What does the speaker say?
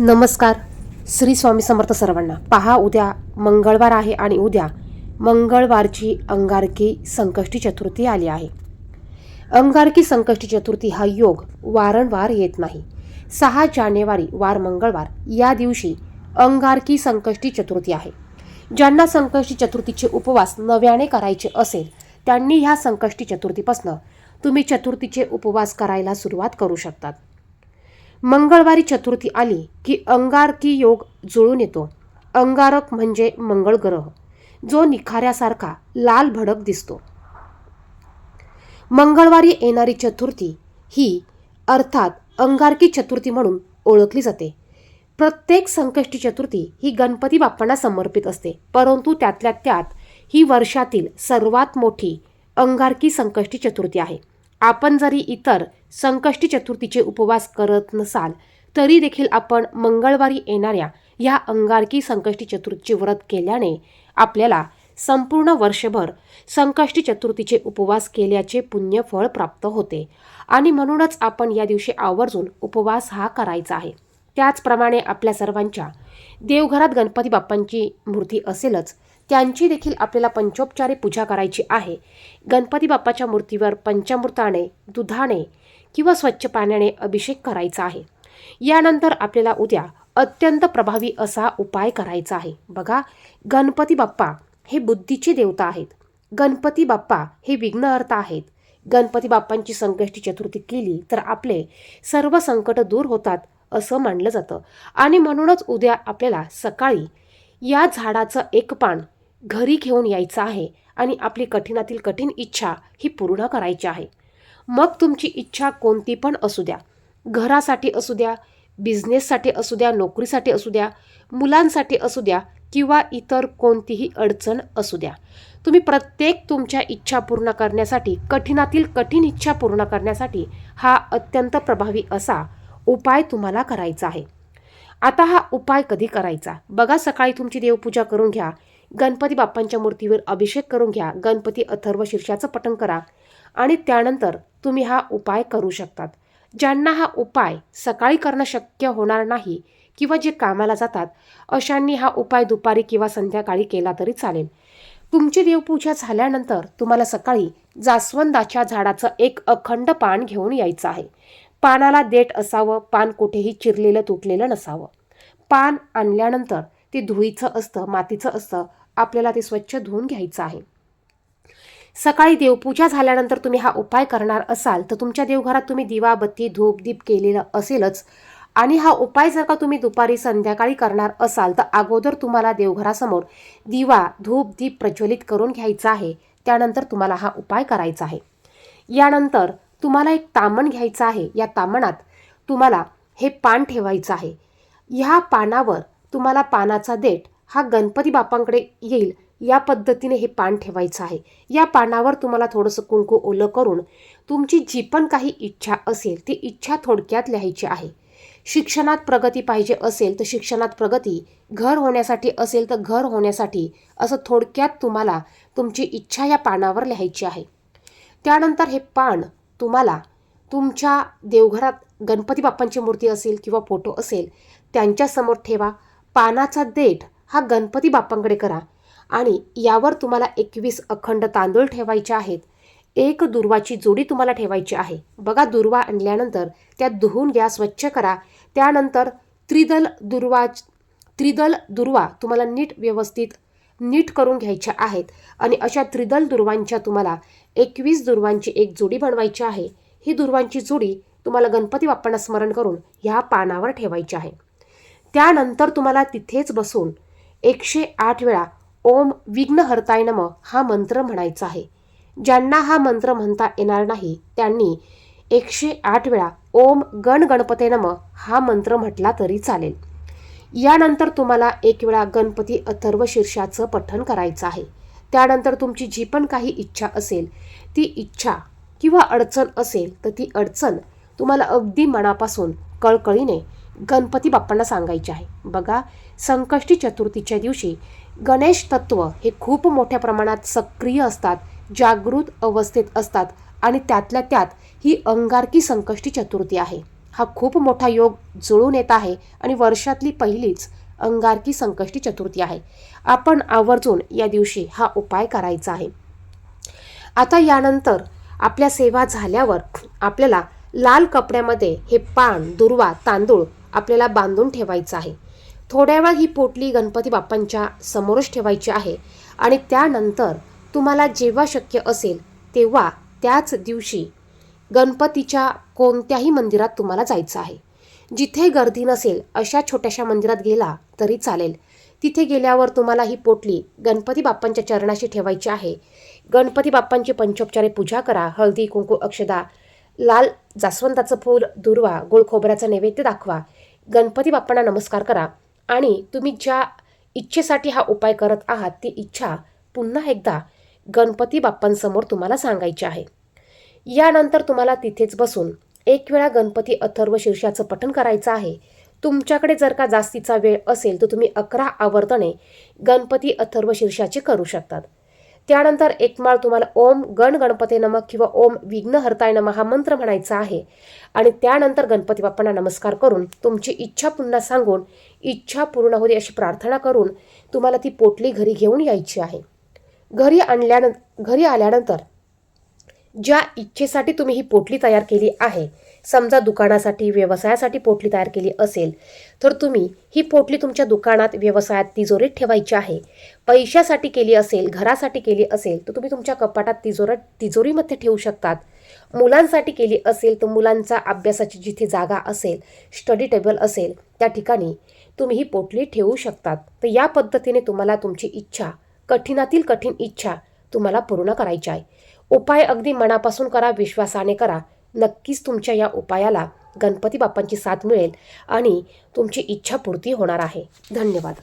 नमस्कार. श्री स्वामी समर्थ सर्वांना. पहा उद्या मंगळवार आहे आणि उद्या मंगळवारची अंगारकी संकष्टी चतुर्थी आली आहे. अंगारकी संकष्टी चतुर्थी हा योग वारंवार येत नाही. सहा जानेवारी वार मंगळवार या दिवशी अंगारकी संकष्टी चतुर्थी आहे. ज्यांना संकष्टी चतुर्थीचे उपवास नव्याने करायचे असेल त्यांनी ह्या संकष्टी चतुर्थीपासनं तुम्ही चतुर्थीचे उपवास करायला सुरुवात करू शकतात. मंगळवारी चतुर्थी आली की अंगारकी योग जुळून येतो. अंगारक म्हणजे मंगळ ग्रह जो निखाऱ्यासारखा लाल भडक दिसतो. मंगळवारी येणारी चतुर्थी ही अर्थात अंगारकी चतुर्थी म्हणून ओळखली जाते. प्रत्येक संकष्टी चतुर्थी ही गणपती बाप्पांना समर्पित असते परंतु त्यातल्या त्यात ही वर्षातील सर्वात मोठी अंगारकी संकष्टी चतुर्थी आहे. आपण जरी इतर संकष्टी चतुर्थीचे उपवास करत नसाल तरी देखील आपण मंगळवारी येणाऱ्या ह्या अंगारकी संकष्टी चतुर्थीचे व्रत केल्याने आपल्याला संपूर्ण वर्षभर संकष्टी चतुर्थीचे उपवास केल्याचे पुण्यफळ प्राप्त होते. आणि म्हणूनच आपण या दिवशी आवर्जून उपवास हा करायचा आहे. त्याचप्रमाणे आपल्या सर्वांच्या. देवघरात गणपती बाप्पांची मूर्ती असेलच त्यांची देखील आपल्याला पंचोपचारे पूजा करायची आहे. गणपती बाप्पाच्या मूर्तीवर पंचामृताने दुधाने किंवा स्वच्छ पाण्याने अभिषेक करायचा आहे. यानंतर आपल्याला उद्या अत्यंत प्रभावी असा उपाय करायचा आहे. बघा गणपती बाप्पा हे बुद्धीचे देवता आहेत. गणपती बाप्पा हे विघ्नहर्ता आहेत. गणपती बाप्पांची संकष्टी चतुर्थी केली तर आपले सर्व संकट दूर होतात. असं मानलं जातं. आणि म्हणूनच उद्या आपल्याला सकाळी या झाडाचं एक पान घरी घेऊन यायचं आहे आणि आपली कठीणातील कठीण इच्छा ही पूर्ण करायची आहे. मग तुमची इच्छा कोणती पण असू द्या. घरासाठी असू द्या बिझनेससाठी असू द्या नोकरीसाठी असू द्या मुलांसाठी असू द्या किंवा इतर कोणतीही अडचण असू द्या. तुम्ही प्रत्येक तुमच्या इच्छा पूर्ण करण्यासाठी कठीणातील कठीण इच्छा पूर्ण करण्यासाठी हा अत्यंत प्रभावी असा उपाय तुम्हाला करायचा आहे. आता हा उपाय कधी करायचा? बघा सकाळी तुमची देवपूजा करून घ्या. गणपती बाप्पांच्या मूर्तीवर अभिषेक करून घ्या. गणपती अथर्व शीर्षाचं पठण करा. आणि त्यानंतर तुम्ही हा उपाय करू शकतात. ज्यांना हा उपाय सकाळी करणं शक्य होणार नाही किंवा जे कामाला जातात अशांनी हा उपाय दुपारी किंवा संध्याकाळी केला तरी चालेल. तुमची देवपूजा झाल्यानंतर तुम्हाला सकाळी जास्वंदाच्या झाडाचं एक अखंड पान घेऊन यायचं आहे. पानाला देठ असावं पान कुठेही चिरलेलं तुटलेलं नसावं. पान आणल्यानंतर ते धुईचं असतं मातीचं असतं आपल्याला ते स्वच्छ धुवून घ्यायचं आहे. सकाळी देवपूजा झाल्यानंतर तुम्ही हा उपाय करणार असाल तर तुमच्या देवघरात तुम्ही दिवा बत्ती धूप दीप केलेलं असेलच. आणि हा उपाय जर का तुम्ही दुपारी संध्याकाळी करणार असाल तर अगोदर तुम्हाला देवघरासमोर दिवा धूप दीप प्रज्वलित करून घ्यायचा आहे. त्यानंतर तुम्हाला हा उपाय करायचा आहे. यानंतर तुम्हाला एक तामण घ्यायचं आहे. या तामणात तुम्हाला हे पान ठेवायचं आहे. ह्या पानावर तुम्हाला पानाचा देठ हा गणपती बाप्पांकडे येईल. या पद्धतीने हे पान ठेवायचं आहे. या पानावर तुम्हाला थोडंसं कुंकू ओलं करून तुमची जी पण काही इच्छा असेल ती इच्छा थोडक्यात लिहायची आहे. शिक्षणात प्रगती पाहिजे असेल तर शिक्षणात प्रगती. घर होण्यासाठी असेल तर घर होण्यासाठी. असं थोडक्यात तुम्हाला तुमची इच्छा या पानावर लिहायची आहे. त्यानंतर हे पान तुम्हाला तुमच्या देवघरात गणपती बाप्पांची मूर्ती असेल किंवा फोटो असेल त्यांच्यासमोर ठेवा. पानाचा देठ हा गणपती बाप्पांकडे करा आणि यावर तुम्हाला एकवीस अखंड तांदूळ ठेवायचे आहेत. एक दुर्वाची जोडी तुम्हाला ठेवायची आहे. बघा दुर्वा आणल्यानंतर त्या धुवून घ्या स्वच्छ करा. त्यानंतर त्रिदल दुर्वा त्रिदल दुर्वा तुम्हाला नीट व्यवस्थित नीट करून घ्यायच्या आहेत. आणि अशा त्रिदल दुर्वांच्या तुम्हाला एकवीस दुर्वांची एक जोडी बनवायची आहे. ही दुर्वांची जोडी तुम्हाला गणपती बाप्पांना स्मरण करून ह्या पानावर ठेवायची आहे. त्यानंतर तुम्हाला तिथेच बसून एकशे आठ वेळा ओम विघ्नहर्ताय नम हा मंत्र म्हणायचा आहे. ज्यांना हा मंत्र म्हणता येणार नाही त्यांनी एकशे आठ वेळा ओम गण गणपते नम हा मंत्र म्हटला तरी चालेल. यानंतर तुम्हाला एक वेळा गणपती अथर्व शीर्षाचं पठण करायचं आहे. त्यानंतर तुमची जी पण काही इच्छा असेल ती इच्छा किंवा अडचण असेल तर ती अडचण तुम्हाला अगदी मनापासून कळकळीने गणपती बाप्पांना सांगायचे आहे. बघा संकष्टी चतुर्थीच्या दिवशी गणेश तत्व हे खूप मोठ्या प्रमाणात सक्रिय असतात जागृत अवस्थेत असतात आणि त्यातल्या त्यात ही अंगारकी संकष्टी चतुर्थी आहे. हा खूप मोठा योग जुळून येत आहे आणि वर्षातली पहिलीच अंगारकी संकष्टी चतुर्थी आहे. आपण आवर्जून या दिवशी हा उपाय करायचा आहे. आता यानंतर आपल्या सेवा झाल्यावर आपल्याला लाल कपड्यामध्ये हे पान दुर्वा तांदूळ आपल्याला बांधून ठेवायचं आहे. थोड्या वेळ ही पोटली गणपती बाप्पांच्या समोरच ठेवायची आहे आणि त्यानंतर तुम्हाला जेव्हा शक्य असेल तेव्हा त्याच दिवशी गणपतीच्या कोणत्याही मंदिरात तुम्हाला जायचं आहे. जिथे गर्दी नसेल अशा छोट्याशा मंदिरात गेला तरी चालेल. तिथे गेल्यावर तुम्हाला ही पोटली गणपती बाप्पांच्या चरणाशी ठेवायची आहे. गणपती बाप्पांची पंचोपचारे पूजा करा. हळदी कुंकू अक्षदा लाल जास्वंदाचं फूल दुर्वा गोळ खोबऱ्याचा नैवेद्य दाखवा. गणपती बाप्पांना नमस्कार करा. आणि तुम्ही ज्या इच्छेसाठी हा उपाय करत आहात ती इच्छा पुन्हा एकदा गणपती बाप्पांसमोर तुम्हाला सांगायची आहे. यानंतर तुम्हाला तिथेच बसून एक वेळा गणपती अथर्व शीर्षाचं पठण करायचं आहे. तुमच्याकडे जर का जास्तीचा वेळ असेल तर तुम्ही अकरा आवर्तने गणपती अथर्व शीर्षाचे करू शकतात. त्यानंतर एक माळ तुम्हाला ओम गण गणपती नमः किंवा ओम विघ्नहर्ताय नमः हा मंत्र म्हणायचा आहे. आणि त्यानंतर गणपती बाप्पांना नमस्कार करून तुमची इच्छा पुन्हा सांगून इच्छा पूर्ण होते अशी प्रार्थना करून तुम्हाला ती पोटली घरी घेऊन यायची आहे. घरी आणल्यानं घरी आल्यानंतर ज्या इच्छेसाठी तुम्ही ही पोटली तयार केली आहे समजा दुकानासाठी व्यवसायासाठी पोटली तयार केली असेल तर तुम्ही ही पोटली तुमच्या दुकानात व्यवसायात तिजोरीत ठेवायची आहे. पैशासाठी केली असेल घरासाठी केली असेल तर तुम्ही तुमच्या कपाटात तिजोरा तिजोरीमध्ये ठेवू शकतात. मुलांसाठी केली असेल तर मुलांचा अभ्यासाची जिथे जागा असेल स्टडी टेबल असेल त्या ठिकाणी तुम्ही ही पोटली ठेवू शकतात. तर या पद्धतीने तुम्हाला तुमची इच्छा कठीणातील कठीण इच्छा तुम्हाला पूर्ण करायची आहे. उपाय अगदी मनापासून करा विश्वासाने करा. नक्कीच तुमच्या या उपायाला गणपती बाप्पांची साथ मिळेल आणि तुमची इच्छा पूर्ती होणार आहे. धन्यवाद.